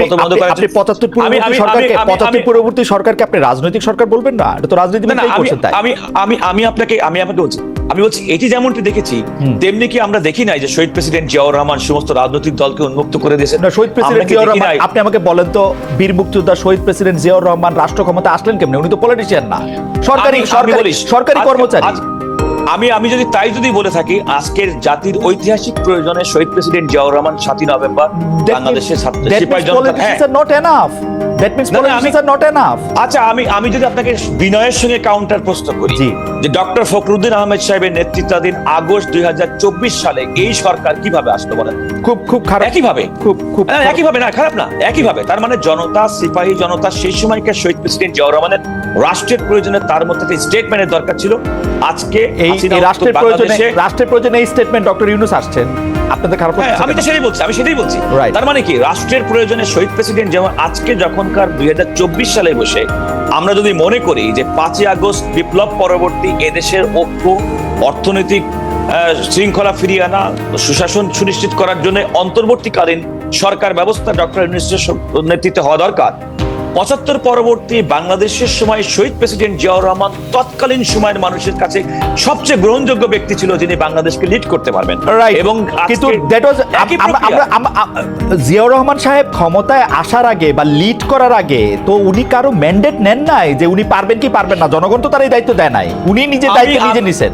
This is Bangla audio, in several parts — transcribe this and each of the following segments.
করার আপনি পূর্ববর্তী সরকারকে পূর্ববর্তী আপনি রাজনৈতিক সরকার বলবেন না? এটা তো না, আমি করছেন তাই। আমি আমি আমি আপনাকে আমি আপনাকে বলছি আমি বলছি এটি যেমনটি দেখেছি তেমনি কি আমরা দেখি নাই যে শহীদ প্রেসিডেন্ট জিয়াউর রহমান সমস্ত রাজনৈতিক দলকে উন্মুক্ত করে দিয়েছেন? না শহীদ প্রেসিডেন্ট জিয়াউর রহমান আপনি আমাকে বলেন তো বীর মুক্তিযোদ্ধা শহীদ প্রেসিডেন্ট জিয়াউর রহমান রাষ্ট্র ক্ষমতা আসলেন কেমনে? উনি তো পলিটিশিয়ান না। সরকারি সরকারি সরকারি কর্মচারী। আমি আমি যদি তাই যদি বলে থাকি আজকের জাতির ঐতিহাসিক প্রয়োজনে শহীদ প্রেসিডেন্ট জিয়াউর রহমান সাতই নভেম্বর বাংলাদেশের ছাত্র সিপাহী জনতা that means politicians are not enough আচ্ছা আমি আমি যদি আপনাকে বিনয়ের সঙ্গে কাউন্টার প্রশ্ন করি। যে ডক্টর ফখরুদ্দিন আহমেদ সাহেবের নেতৃত্বাধীন আগস্ট দুই সালে এই সরকার কীভাবে আসলো বলেন? খুব খুব খারাপ। একইভাবে? খুব খুব না, একইভাবে না খারাপ না একইভাবে। তার মানে জনতা সিপাহী জনতা সেই সময়কার শহীদ প্রেসিডেন্ট জিয়াউর রহমানের রাষ্ট্রের প্রয়োজনে তার মধ্যে একটা স্টেটমেন্টের দরকার ছিল। আজকে এই রাষ্ট্রের প্রয়োজনে রাষ্ট্রের প্রয়োজনে এই স্টেটমেন্ট ডক্টর ইউনুস আসছেন। আপনাদের খারাপ হ্যাঁ আমি তো সেটাই বলছি আমি সেটাই বলছি. তার মানে কি? রাষ্ট্রের প্রয়োজনে শহীদ প্রেসিডেন্ট যেমন আজকে যখনকার দুই সালে বসে, আমরা যদি মনে করি যে পাঁচই আগস্ট বিপ্লব পরবর্তী এদেশের ঐক্য, অর্থনৈতিক শৃঙ্খলা ফিরিয়ে আনা, সুশাসন সুনিশ্চিত করার জন্য অন্তর্বর্তীকালীন সরকার ব্যবস্থা ডক্টর নেতৃত্বে হওয়া দরকার পঁচাত্তর পরবর্তী বাংলাদেশের সময় শহীদ প্রেসিডেন্ট জিয়াউর রহমান তৎকালীন সময়ের মানুষের কাছে সবচেয়ে গ্রহণযোগ্য ব্যক্তি ছিল যিনি বাংলাদেশকে লিড করতে পারবেন। এবং কিন্তু দ্যাট ওয়াজ জিয়াউর রহমান সাহেব ক্ষমতায় আসার আগে বা লিড করার আগে তো উনি কারও ম্যান্ডেট নেন নাই যে উনি পারবেন কি পারবেন না? জনগণ তো তার এই দায়িত্ব দেয় নাই। উনি নিজের দায়িত্ব নিজে নিছেন।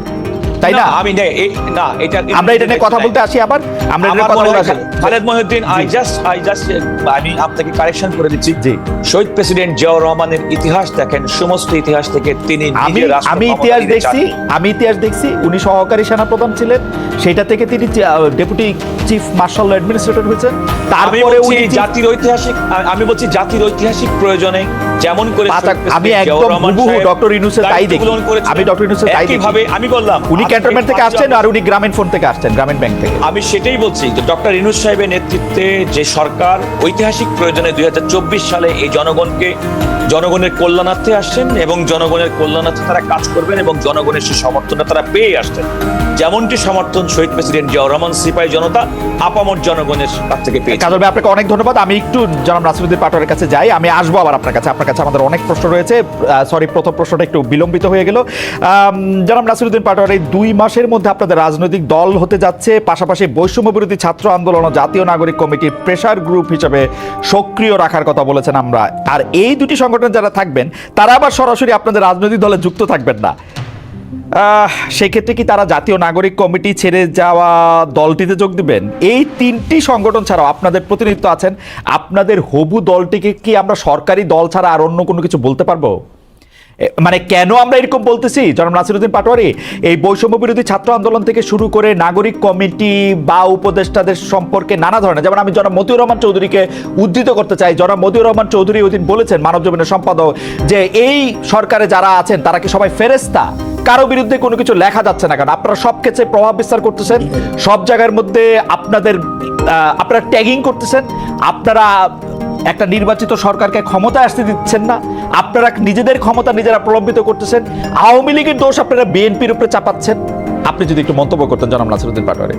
তাই না আমি না না এটা আমরা এটা নিয়ে কথা বলতে আসি আবার আমরা এটা কথা বলতে আসি। Khaled Mohiuddin I just I just আমি আপনাকে কারেকশন করে দিচ্ছি। জি। শহীদ প্রেসিডেন্ট জিয়াউর রহমানের ইতিহাস দেখেন সমস্ত ইতিহাস থেকে তিনি আমি আমি ইতিহাস দেখছি আমি ইতিহাস দেখছি উনি সহকারী সেনাপ্রধান ছিলেন সেটা থেকে তিনি ডেপুটি চিফ মার্শাল অ্যাডমিনিস্ট্রেটর হয়েছেন। তারপরে উনি জাতির ঐতিহাসিক আমি- বলছি জাতির ঐতিহাসিক প্রয়োজনে যেমন করে আমি একদম হুবহু ডক্টর ইউনূসের তাই দেখি। আমি ডক্টর ইউনূসের তাই দেখি। আমি বললাম উনি ক্যান্টনমেন্ট থেকে আসছেন আর উনি গ্রামীণ ফোন থেকে আসছেন গ্রামীণ ব্যাংক থেকে। আমি সেটাই বলছি যে ডক্টর ইনুস সাহেবের নেতৃত্বে যে সরকার ঐতিহাসিক প্রয়োজনে দুই সালে এই জনগণকে জনগণের কল্যাণার্থে আসছেন এবং জনগণের কল্যাণার্থে তারা কাজ করবেন এবং জনগণের সে সমর্থনটা তারা পেয়ে আসছেন। যেমনটি সমর্থন শহীদ প্রেসিডেন্ট জিয়াউর রহমান সিপাহী জনতা আপামর জনগণের কাছ থেকে পেয়েছে। কাজল ভাই আপনাকে অনেক ধন্যবাদ। আমি একটু জনাব নাসিরুদ্দিন পাটোয়ারের কাছে যাই। আমি আসব আবার আপনার কাছে। আপনার কাছে আমাদের অনেক প্রশ্ন রয়েছে। সরি প্রথম প্রশ্নটা একটু বিলম্বিত হয়ে গেল। জনাব নাসিরুদ্দিন পাটোয়ার এই দুই মাসের মধ্যে আপনাদের রাজনৈতিক দল হতে যাচ্ছে। পাশাপাশি বৈষম্য বিরোধী ছাত্র আন্দোলন ও জাতীয় নাগরিক কমিটির প্রেসার গ্রুপ হিসেবে সক্রিয় রাখার কথা বলেছেন আমরা। আর এই দুটি সংগঠন যারা থাকবেন, তারা আবার সরাসরি আপনাদের রাজনৈতিক দলে যুক্ত থাকবেন না। সেক্ষেত্রে কি তারা জাতীয় নাগরিক কমিটি ছেড়ে যাওয়া দলটিতে যোগ দিবেন? এই তিনটি সংগঠন ছাড়াও আপনাদের প্রতিনিধিত্ব আছেন। আপনাদের হবু দলটিকে কি আমরা সরকারি দল ছাড়া আর অন্য কোনো কিছু বলতে পারব? মানে কেন আমরা এরকম বলতেছি? জনাব নাসিরুদ্দিন পাটোয়ারি, এই বৈষম্য বিরোধী ছাত্র আন্দোলন থেকে শুরু করে নাগরিক কমিটি বা উপদেষ্টাদের সম্পর্কে নানা ধরনের, যেমন আমি জনাব মতিউর রহমান চৌধুরীকে উদ্ধৃত করতে চাই। জনাব মতিউর রহমান চৌধুরী ওই দিন বলেছেন, মানব জীবনের সম্পাদক, যে এই সরকারে যারা আছেন, তারা কি সবাই ফেরেস্তা কারও বিরুদ্ধে কোনো কিছু লেখা যাচ্ছে না কারণ আপনারা সব ক্ষেত্রে প্রভাব বিস্তার করতেছেন। সব জায়গার মধ্যে আপনাদের আপনারা ট্যাগিং করতেছেন। আপনারা একটা নির্বাচিত সরকারকে ক্ষমতা আসতে দিচ্ছেন না। আপনারা নিজেদের ক্ষমতা নিজেরা প্রলম্বিত করতেছেন। আওয়ামী লীগের দোষ আপনারা বিএনপির উপরে চাপাচ্ছেন। আপনি যদি একটু মন্তব্য করতেন জনাব নাসিরুদ্দিন পাটোয়ারি।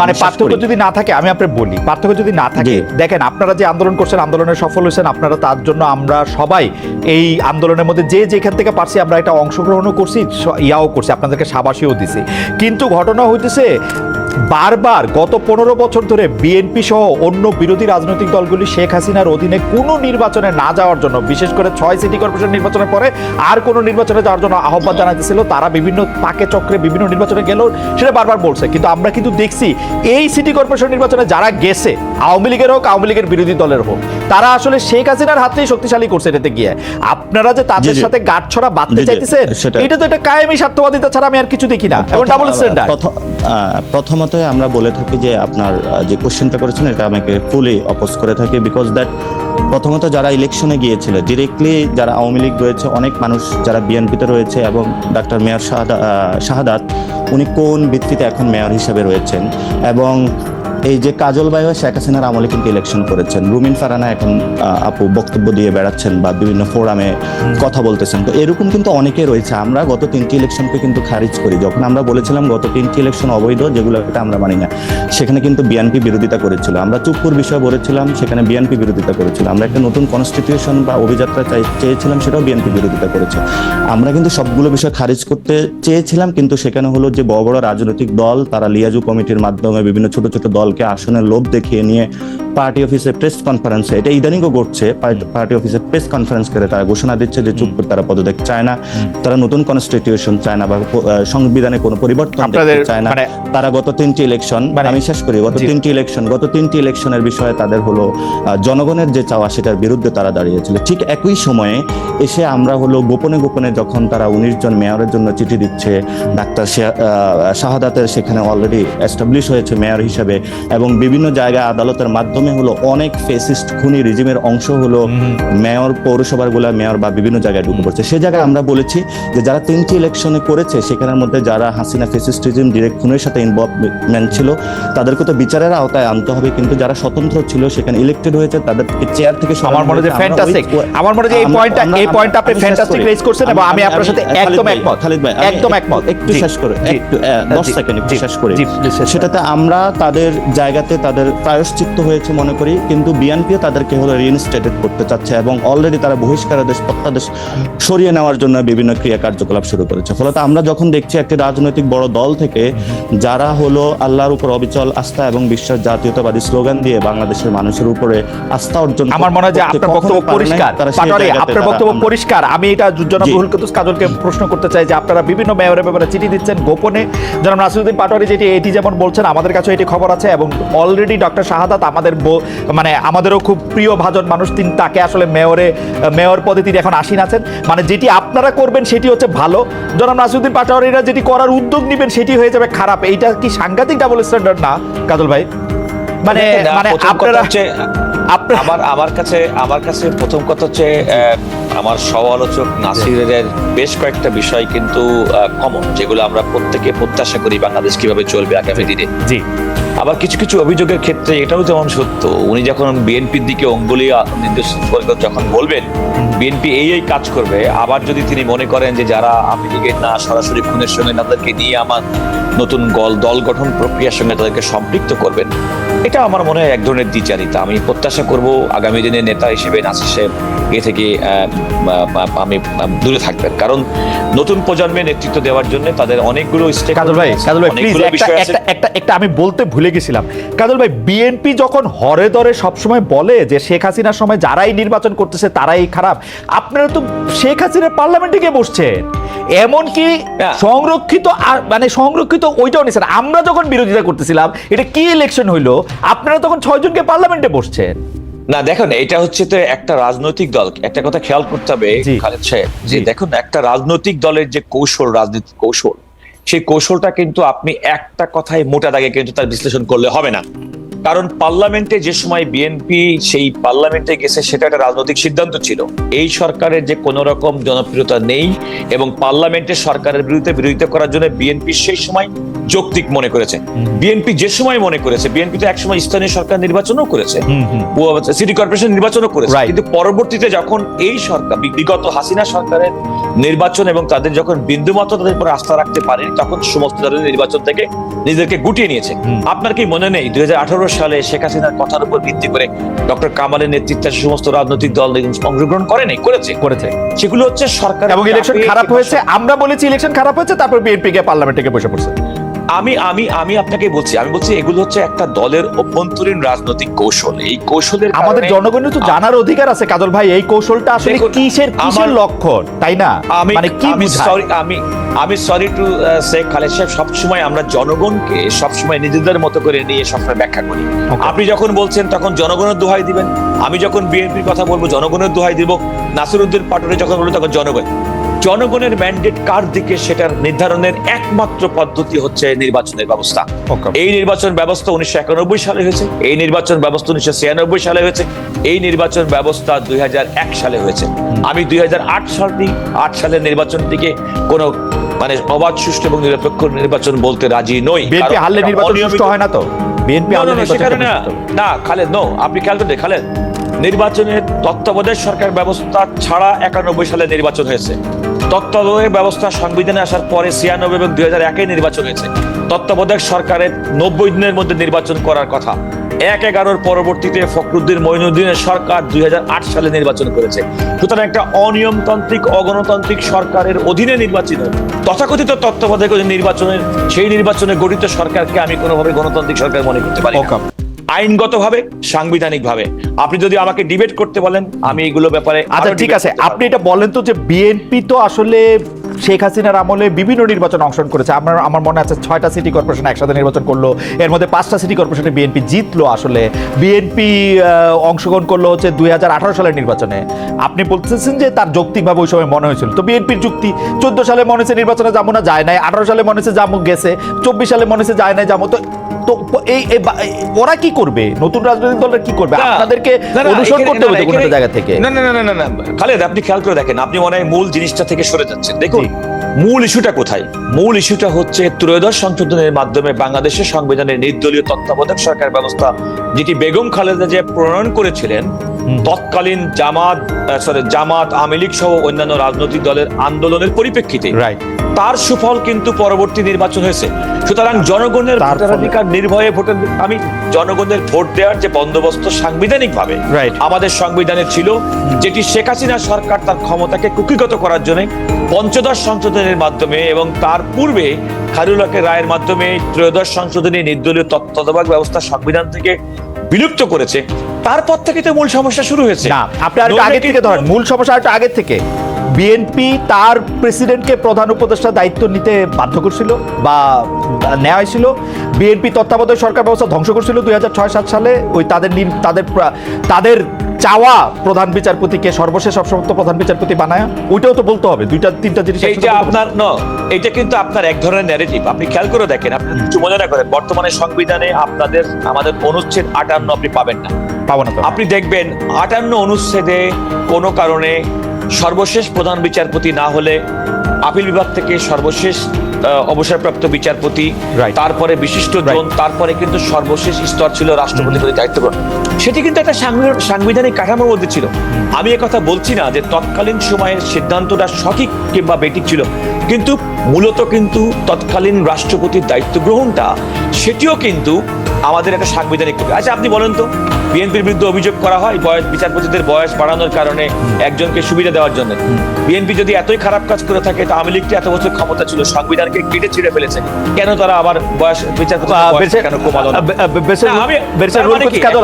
মানে পার্থক্য যদি না থাকে আমি আপনার বলি পার্থক্য যদি না থাকে দেখেন আপনারা যে আন্দোলন করছেন আন্দোলনে সফল হয়েছেন আপনারা তার জন্য আমরা সবাই এই আন্দোলনের মধ্যে যে যেখান থেকে পারছি আমরা এটা অংশগ্রহণও করছি ইয়াও করছি আপনাদেরকে সাবাসীও দিছি। কিন্তু ঘটনা হইতেছে বারবার গত পনেরো বছর ধরে বিএনপি সহ অন্য বিরোধী রাজনৈতিক দলগুলি শেখ হাসিনার অধীনে কোনো নির্বাচনে না যাওয়ার জন্য বিশেষ করে ছয় সিটি কর্পোরেশন নির্বাচনের পরে আর কোনো নির্বাচনে যাওয়ার জন্য আহ্বান জানাইতেছিল তারা বিভিন্ন পাকে চক্রে বিভিন্ন নির্বাচনে গেলেও সেটা বারবার বলছে। কিন্তু আমরা কিন্তু দেখছি এই সিটি কর্পোরেশন নির্বাচনে যারা গেছে আওয়ামী লীগের হোক আওয়ামী লীগের বিরোধী দলের হোক তারা আসলে শেখ হাসিনার হাতেই শক্তিশালী করছে এটাতে গিয়ে। আপনারা যে তাদের। সাথে গাঁট ছড়া বাঁধতে চাইতেছেন। এটা তো একটা কায়েমি স্বার্থবাদিতা ছাড়া আমি আর কিছু দেখি না। এবং ডাবল স্ট্যান্ডার্ড প্রথম- প্রথমত আমরা বলে থাকি যে আপনার যে কোশ্চেনটা করেছেন, এটা আমাকে ফুলি অপোজ করে থাকি বিকজ দ্যাট প্রথমত যারা ইলেকশনে গিয়েছিল ডিরেক্টলি যারা আওয়ামী লীগ রয়েছে, অনেক মানুষ যারা বিএনপিতে রয়েছে এবং ডাক্তার মেয়র শাহাদা- শাহাদাত, উনি কোন ভিত্তিতে এখন মেয়র হিসেবে রয়েছেন? এবং এই যে কাজল ভাইও শেখ হাসিনার আমলে কিন্তু ইলেকশন করেছেন। রুমিন ফারানা এখন আপু বক্তব্য দিয়ে বেড়াচ্ছেন বা বিভিন্ন ফোরামে কথা বলতেছেন। তো এরকম কিন্তু অনেকে রয়েছে। আমরা গত তিনটি ইলেকশনকে কিন্তু খারিজ করি। যখন আমরা বলেছিলাম গত তিনটি ইলেকশন অবৈধ, যেগুলোকে আমরা মানি না, সেখানে কিন্তু বিএনপি বিরোধিতা করেছিল। আমরা চুপুর বিষয় বলেছিলাম, সেখানে বিএনপি বিরোধিতা করেছিল। আমরা একটা নতুন কনস্টিটিউশন বা অভিযাত্রা চাই, চেয়েছিলাম, সেটাও বিএনপি বিরোধিতা করেছে। আমরা কিন্তু সবগুলো বিষয় খারিজ করতে চেয়েছিলাম, কিন্তু সেখানে হলো যে বড় বড় রাজনৈতিক দল, তারা লিয়াজু কমিটির মাধ্যমে বিভিন্ন ছোট ছোট দলকে আসনের লোভ দেখিয়ে নিয়ে পার্টি অফিসে প্রেস কনফারেন্সে এটা ইদানিংও ঘটছে পার্টি অফিসে প্রেস কনফারেন্স করে তারা ঘোষণা দিচ্ছে যে চুপ করে তারা পদত্যাগ চায় না। তারা নতুন কনস্টিটিউশন চায় না বা সংবিধানে কোনো পরিবর্তন চায় না। মানে- তারা গত তিনটি ইলেকশন মানে- আমি শেষ করি গত তিনটি ইলেকশন গত তিনটি ইলেকশনের বিষয়ে তাদের হলো জনগণের যে চাওয়া সেটার বিরুদ্ধে তারা দাঁড়িয়েছিল। ঠিক একই সময়ে এসে আমরা হলো গোপনে গোপনে যখন তারা উনিশ জন মেয়রের জন্য চিঠি দিচ্ছে ডাক্তার শাহাদাতের সেখানে অলরেডি এস্টাবলিশ হয়েছে মেয়র হিসেবে এবং বিভিন্ন জায়গায় আদালতের মাধ্যমে হলো অনেক ফেসিস্ট খুনি রিজিমের অংশ হলো মেয়র পৌরসভারগুলা মেয়র বা বিভিন্ন জায়গায় ঢুকে পড়ছে। সে জায়গায় আমরা বলেছি যে যারা তিনটি ইলেকশনে করেছে সেখানের মধ্যে যারা হাসিনা ফেসিস্ট রিজিম ডিরেক্ট খুনের সাথে ইনভলভমেন্ট ছিল তাদেরকে তো বিচারের আওতায় আনতে হবে। কিন্তু যারা স্বতন্ত্র ছিল সেখানে ইলেক্টেড হয়েছে তাদেরকে চেয়ার থেকে আমার মনে হয় ফ্যান্টাস্টিক আমার মনে হয় এই পয়েন্টটা এই পয়েন্টটা আপনি ফ্যান্টাস্টিক রেজ করছেন এবং আমি আপনার সাথে একদম একমত। খালিদ ভাই একদম একমত। একটু শেষ করে একটু আহ, দশ জি, সেকেন্ড একটু শেষ করি। সেটাতে আমরা তাদের জায়গাতে তাদের প্রায়শ্চিত্ত হয়েছে মনে করি কিন্তু বিএনপিও তাদেরকে হলো রিইনস্টেটেড করতে চাচ্ছে এবং অলরেডি তারা বহিষ্কারাদেশ প্রত্যাদেশ সরিয়ে নেওয়ার জন্য বিভিন্ন ক্রিয়া কার্যকলাপ শুরু করেছে। ফলত আমরা যখন দেখছি একটি রাজনৈতিক বড় দল থেকে যারা হলো আল্লাহর উপর অবিচল আস্থা এবং বিশ্বাস জাতীয়তাবাদী স্লোগান দিয়ে বাংলাদেশের মানুষের উপরে আস্থা অর্জন আমার মনে হয় যে আপনার বক্তব্য পরিষ্কার। আপনার বক্তব্য পরিষ্কার। আমি এটা জনাব রুহুল কুদ্দুস কাজলকে প্রশ্ন করতে চাই যে আপনারা বিভিন্ন মেয়রের ব্যাপারে চিঠি দিচ্ছেন গোপনে। জনাব নাসিরুদ্দিন পাটোয়ারি যেটি এটি যেমন বলছেন আমাদের কাছে এটি খবর আছে এবং অলরেডি ডক্টর শাহাদাত আমাদের মানে আমাদেরও খুব প্রিয় ভাজন মানুষ তিনি তাকে আসলে মেয়রে মেয়র পদে তিনি এখন আসীন আছেন। মানে যেটি আপনারা করবেন সেটি হচ্ছে ভালো। জনাব নাসিউদ্দিন পাটোয়ারিরা যেটি করার উদ্যোগ নেবেন সেটি হয়ে যাবে খারাপ। এইটা কি সাংঘাতিক ডাবল স্ট্যান্ডার্ড না কাজল ভাই? মানে মানে আপনারা হচ্ছে, আমার আমার কাছে আমার কাছে প্রথম কথা হচ্ছে আমার সমালোচক নাসিরের বেশ কয়েকটা বিষয় কিন্তু কমন যেগুলো আমরা প্রত্যেকে প্রত্যাশা করি বাংলাদেশ কীভাবে চলবে আগামী দিনে। জি। আবার কিছু কিছু অভিযোগের ক্ষেত্রে এটাও যেমন সত্য, উনি যখন বিএনপির দিকে অঙ্গুলি নির্দেশ যখন বলবেন, বিএনপি এই এই কাজ করবে, আবার যদি তিনি মনে করেন যে যারা আওয়ামী লীগের না সরাসরি খুনের সঙ্গে তাদেরকে নিয়ে আমার নতুন গল, দল গঠন প্রক্রিয়ার সঙ্গে তাদেরকে সম্পৃক্ত করবেন, এটা আমার মনে হয় এক ধরনের দ্বিচারিতা। আমি প্রত্যাশা করব আগামী দিনে নেতা হিসেবে নাসির সাহেব এ থেকে আমি দূরে থাকবেন কারণ নতুন প্রজন্মের নেতৃত্ব দেওয়ার জন্য তাদের অনেকগুলো কাজল ভাই কাজল ভাই প্লিজ একটা একটা একটা আমি বলতে ভুলে গেছিলাম। কাজল ভাই বিএনপি যখন হরে দরে সবসময় বলে যে শেখ হাসিনার সময় যারাই নির্বাচন করতেছে তারাই খারাপ আপনারা তো শেখ হাসিনার পার্লামেন্টে গিয়ে বসছেন। এমনকি সংরক্ষিত মানে সংরক্ষিত ওইটাও নিছেন। আমরা যখন বিরোধিতা করতেছিলাম এটা কি ইলেকশন হইল? আপনারা তখন ছয়জনকে পার্লামেন্টে বসছেন। না দেখুন এটা হচ্ছে তো একটা রাজনৈতিক দল। একটা কথা খেয়াল করতে হবে খালেদ সাহেব যে দেখুন একটা রাজনৈতিক দলের যে কৌশল রাজনৈতিক কৌশল সেই কৌশলটা কিন্তু আপনি একটা কথায় মোটা দাগে কিন্তু তার বিশ্লেষণ করলে হবে না। কারণ পার্লামেন্টে যে সময় বিএনপি সেই পার্লামেন্টে গেছে সেটা একটা রাজনৈতিক সিদ্ধান্ত ছিল। এই সরকারের যে কোনো রকম জনপ্রিয়তা নেই এবং পার্লামেন্টে সরকারের বিরুদ্ধে বিরোধিতা করার জন্য বিএনপি সেই সময় যৌক্তিক মনে করেছে। বিএনপি যে সময় মনে করেছে বিএনপি তো একসময় স্থানীয় সরকার নির্বাচনও করেছে। সিটি কর্পোরেশন নির্বাচনও করেছে। কিন্তু পরবর্তীতে যখন এই সরকার বিগত হাসিনা সরকারের নির্বাচন এবং তাদের যখন বিন্দুমাত্র তাদের উপর আস্থা রাখতে পারেনি তখন সমস্ত ধরনের নির্বাচন থেকে নিজেদেরকে গুটিয়ে নিয়েছে। আপনার কি মনে নেই? দুই হাজার আঠারো সালে শেখ হাসিনার কথার উপর ভিত্তি করে ডক্টর কামালের নেতৃত্বে সমস্ত রাজনৈতিক দল অংশগ্রহণ করেনি নাই করেছে? করেছে। সেগুলো হচ্ছে সরকার এবং ইলেকশন খারাপ হয়েছে আমরা বলেছি ইলেকশন খারাপ হয়েছে তারপর বিএনপি কে পার্লামেন্টে বসে পড়ছে। আমি আমি আমি আপনাকে বলছি আমি বলছি এগুলো হচ্ছে একটা দলের অভ্যন্তরীণ রাজনৈতিক কৌশল। এই কৌশলের আমাদের জনগণের তো জানার অধিকার আছে কাজল ভাই এই কৌশলটা আসলে কিসের কিসের লক্ষণ তাই না? আমি মানে কি আমি সরি আমি আমি সরি টু সে খালেদ সাহেব সবসময় আমরা জনগণকে সবসময় নিজেদের মতো করে নিয়ে সবসময় ব্যাখ্যা করি। আপনি যখন বলছেন তখন জনগণের দোহাই দিবেন। আমি যখন বিএনপির কথা বলব জনগণের দোহাই দিব। নাসিরউদ্দিন পাটোয়ারি যখন বলব তখন জনগণ জনগণের ম্যান্ডেট কার দিকে সেটার নির্ধারণের একমাত্র পদ্ধতি হচ্ছে নির্বাচনের ব্যবস্থা। এই নির্বাচন ব্যবস্থা উনিশশো একানব্বই সালে হয়েছে এই নির্বাচন ব্যবস্থা উনিশশো ছিয়ানব্বই সালে হয়েছে এই নির্বাচন ব্যবস্থা দুই সালে হয়েছে। আমি দুই সালটি আট সালের নির্বাচনটিকে কোনো মানে অবাধ সুষ্ঠু এবং নিরপেক্ষ নির্বাচন বলতে রাজি নই। বিএনপি হারলে নির্বাচন সুষ্ঠু হয় না তো? বিএনপি না খালেদ নো আপনি খেয়াল করে খালেদ নির্বাচনের তত্ত্বাবধায়ক সরকার ব্যবস্থা ছাড়া একানব্বই সালে নির্বাচন হয়েছে। তত্ত্বাবধায়ক ব্যবস্থা সংবিধানে আসার পরে ছিয়ানব্বই এবং দুই হাজার একে নির্বাচন হয়েছে। তত্ত্বাবধায়ক সরকারের নব্বই দিনের মধ্যে নির্বাচন করার কথা। এক এগারোর পরবর্তীতে ফখরুদ্দিন মঈনুদ্দিনের সরকার দুই হাজার আট সালে নির্বাচন করেছে। সুতরাং একটা অনিয়মতান্ত্রিক, অগণতান্ত্রিক সরকারের অধীনে নির্বাচিত, তথাকথিত তত্ত্বাবধায়ক নির্বাচনের, সেই নির্বাচনে গঠিত সরকারকে আমি কোনোভাবে গণতান্ত্রিক সরকার মনে করতে পারি আইনগতভাবে সাংবিধানিকভাবে। আপনি যদি আমাকে ডিবেট করতে বলেন আমি এগুলো ব্যাপারে আচ্ছা ঠিক আছে। আপনি এটা বলেন তো যে বিএনপি তো আসলে শেখ হাসিনার আমলে বিভিন্ন নির্বাচন অংশগ্রহণ করেছে। আমার আমার মনে আছে ছয়টা সিটি কর্পোরেশন একসাথে নির্বাচন করল। এর মধ্যে পাঁচটা সিটি কর্পোরেশনে বিএনপি জিতলো আসলে। বিএনপি অংশগ্রহণ করল হচ্ছে দুই হাজার আঠারো সালের নির্বাচনে। আপনি বলতেছেন যে তার যৌক্তিকভাবে ওই সময় মনে হয়েছিল। তো বিএনপির যুক্তি চোদ্দ সালে মনে হচ্ছে নির্বাচনে যাব না যায় নাই। আঠারো সালে মনে হচ্ছে যাব গেছে। চব্বিশ সালে মনে হচ্ছে যায় নাই যাব। তো তো এই ওরা কি করবে? নতুন রাজনৈতিক দলরা কি করবে? আপনাদেরকে অনুসরণ করতে হবে কোনো জায়গা থেকে। না না না না না না। খালেদ আপনি খেয়াল করে দেখেন আপনি মনে হয় মূল জিনিসটা থেকে সরে যাচ্ছেন। দেখুন মূল ইস্যুটা কোথায়? মূল ইস্যুটা হচ্ছে ত্রয়োদশ সংশোধনের মাধ্যমে বাংলাদেশের সংবিধানের নির্দলীয় তত্ত্বাবধায়ক সরকার ব্যবস্থা। যেটি বেগম খালেদা যে প্রণয়ন করেছিলেন তৎকালীন জামাত সরি জামাত আওয়ামী লীগ সহ অন্যান্য রাজনৈতিক দলের আন্দোলনের পরিপ্রেক্ষিতে। তার সুফল কিন্তু পরবর্তী নির্বাচন হয়েছে। সুতরাং জনগণের তার ভোটাধিকার নির্ভয়ে ভোটের আমি জনগণের ভোট দেওয়ার যে বন্দোবস্ত সাংবিধানিক ভাবে আমাদের সংবিধানে ছিল যেটি শেখ হাসিনা সরকার তার ক্ষমতাকে কুকিগত করার জন্য পঞ্চদশ সংশোধনের মাধ্যমে এবং তার পূর্বে খারুলাকে রায়ের মাধ্যমে ত্রয়োদশ সংশোধনী নির্দলীয় তত্ত্বাবধায়ক ব্যবস্থা সংবিধান থেকে বিলুপ্ত করেছে। তারপর থেকে তো মূল সমস্যা শুরু হয়েছে। না আপনি আর আগে থেকে ধরেন মূল সমস্যা আর আগে থেকে। বিএনপি তার প্রেসিডেন্টকে প্রধান উপদেষ্টা দায়িত্ব নিতে বাধ্য করছিল বা নেওয়া হয়েছিল। বিএনপি তত্ত্বাবধায়ক সরকার ব্যবস্থা ধ্বংস করছিল দুই হাজার ছয় সাত সালে। ওই তাদের তাদের তাদের চাওয়া প্রধান বিচারপতিকে সর্বশেষ সবসময় প্রধান বিচারপতি বানায়। ওইটাও তো বলতে হবে দুইটা তিনটা জিনিস এইটা আপনার ন এটা কিন্তু আপনার এক ধরনের ন্যারেটিভ আপনি খেয়াল করে দেখেন আপনি কিছু মনে না করেন বর্তমানে সংবিধানে আপনাদের আমাদের অনুচ্ছেদ আটান্ন আপনি পাবেন না। পাবো না আপনি দেখবেন আটান্ন অনুচ্ছেদে কোনো কারণে সর্বশেষ প্রধান বিচারপতি না হলে আপিল বিভাগ থেকে সর্বশেষ অবসরপ্রাপ্ত বিচারপতি তারপরে বিশিষ্ট জন তারপরে কিন্তু সর্বশেষ স্তর ছিল রাষ্ট্রপতি প্রতি দায়িত্ব গ্রহণ। সেটি কিন্তু একটা সাংবিধানিক- সাংবিধানিক কাঠামোর মধ্যে ছিল। আমি কথা বলছি না যে তৎকালীন সময়ের সিদ্ধান্তটা সঠিক কিংবা বেঠিক ছিল। কিন্তু মূলত কিন্তু তৎকালীন রাষ্ট্রপতির দায়িত্ব গ্রহণটা সেটিও কিন্তু আমাদের একটা সাংবিধানিক। আচ্ছা আপনি বলেন তো বিএনপির বিরুদ্ধে অভিযোগ করা হয় বয়স বিচারপতিদের বয়স বাড়ানোর কারণে একজনকে সুবিধা দেওয়ার জন্য। বিএনপি যদি এতই খারাপ কাজ করে থাকে তো আওয়ামী লীগটি এত বছর ক্ষমতা ছিল সংবিধানকে কেটে ছিঁড়ে ফেলেছে। কেন তারা আবার বয়স বিচারপতি কেন কমালো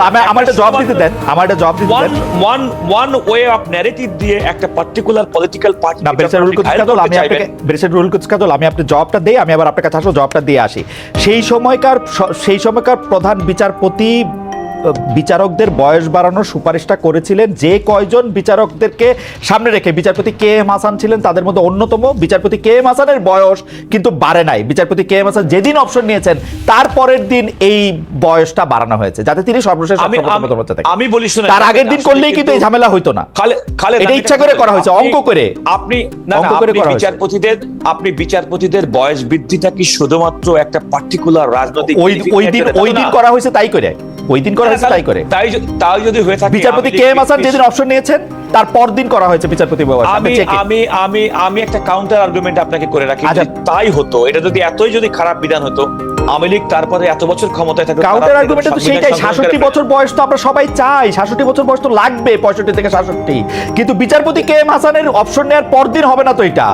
মানে আমার একটা জবাব দিতে দেন আমার একটা জবাব দিতে দেন। One one way of narrative দিয়ে একটা পার্টিকুলার পলিটিক্যাল পার্টি না বেরসের রুল আমি আপনাকে বেরসের রুল কাজল, আমি আপনি জবাবটা দেই, আমি আবার আপনার কাছে আসলে জবাবটা দিয়ে আসি। সেই সময়কার সেই সময়কার প্রধান বিচারপতি বিচারকদের বয়স বাড়ানোর সুপারিশটা করেছিলেন। যে কয়জন বিচারকদেরকে সামনে রেখে বিচারপতি কে এম হাসান ছিলেন তাদের মধ্যে অন্যতম বিচারপতি কে এম হাসানের বয়স কিন্তু বাড়ে নাই। বিচারপতি কে এম হাসান যেদিন অপশন নিয়েছেন তার পরের দিন এই বয়সটা বাড়ানো হয়েছে যাতে তিনি সর্বশেষ আমি বলি শুনে তার আগের দিন করলেই কিন্তু এই ঝামেলা হইতো না। খালে খালে এটা ইচ্ছা করে করা হয়েছে, অঙ্ক করে। আপনি অঙ্ক করে করা বিচারপতিদের আপনি বিচারপতিদের বয়স বৃদ্ধিটা কি শুধুমাত্র একটা পার্টিকুলার রাজনৈতিক ওই দিন ওই দিন করা হয়েছে তাই করে। ওই দিন করা হয়েছে তাই করে। তাই যদি- তাই যদি হয়ে থাকে বিচারপতি কে এম হাসান যেদিন অপশন নিয়েছেন তার পর দিন করা হয়েছে বিচারপতি আমি। আমি আমি আমি একটা কাউন্টার আর্গুমেন্ট আপনাকে করে রাখি আচ্ছা। তাই হতো এটা যদি এতই যদি খারাপ বিধান হতো আওয়ামী লীগ তারপরে এত বছর ক্ষমতায় থাকতো কাউন্টার আর্গুমেন্ট তো সেইটাই সংশোধন সাতষট্টি করে বছর বয়স তো আমরা সবাই চাই সাতষট্টি বছর বয়স তো লাগবে পঁয়ষট্টি থেকে সাতষট্টি। কিন্তু বিচারপতি কে এম হাসানের অপশন নেওয়ার পর দিন হবে না তো এটা।